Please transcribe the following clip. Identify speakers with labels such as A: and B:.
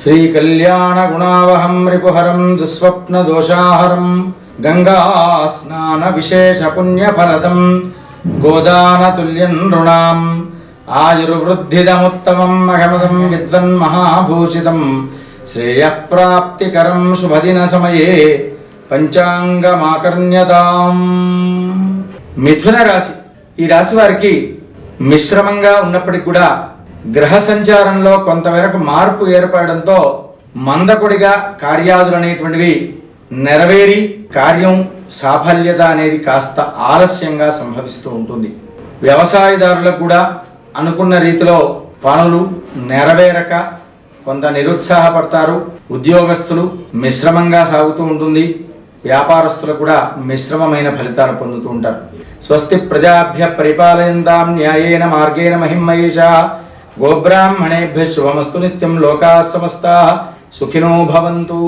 A: శ్రీకళ్యాణగుణావహం రిపుహరం దుస్వప్నదోషాహరం గంగాస్నానవిశేషపుణ్యఫలదం గోదానతుల్యం నృణాం ఆయుర్వృద్ధిదముత్తమం అగమదం విద్వన్మహాభూషితం శ్రేయప్రాప్తికరం శుభదిన సమయే పంచాంగమాకర్ణ్యతాం. మిథున రాశి. ఈ రాశి వారికి మిశ్రమంగా ఉన్నప్పటికీ కూడా గ్రహ సంచారంలో కొంతవరకు మార్పు ఏర్పడడంతో మందకొడిగా కార్యాదులు అనేటువంటివి నెరవేరి కార్యం సాఫల్యత అనేది కాస్త ఆలస్యంగా సంభవిస్తూ ఉంటుంది. వ్యవసాయదారులకు కూడా అనుకున్న రీతిలో పనులు నెరవేరక కొంత నిరుత్సాహపడతారు. ఉద్యోగస్తులు మిశ్రమంగా సాగుతూ ఉంటుంది. వ్యాపారస్తులు కూడా మిశ్రమమైన ఫలితాలు పొందుతూ ఉంటారు. స్వస్తి ప్రజాభ్య పరిపాలయంతాం న్యాయేన మార్గేణ మహిమయేష గోబ్రాహ్మణేభ్య శుభమస్తు నిత్యం లోకా సమస్త. సుఖినో భవంతు.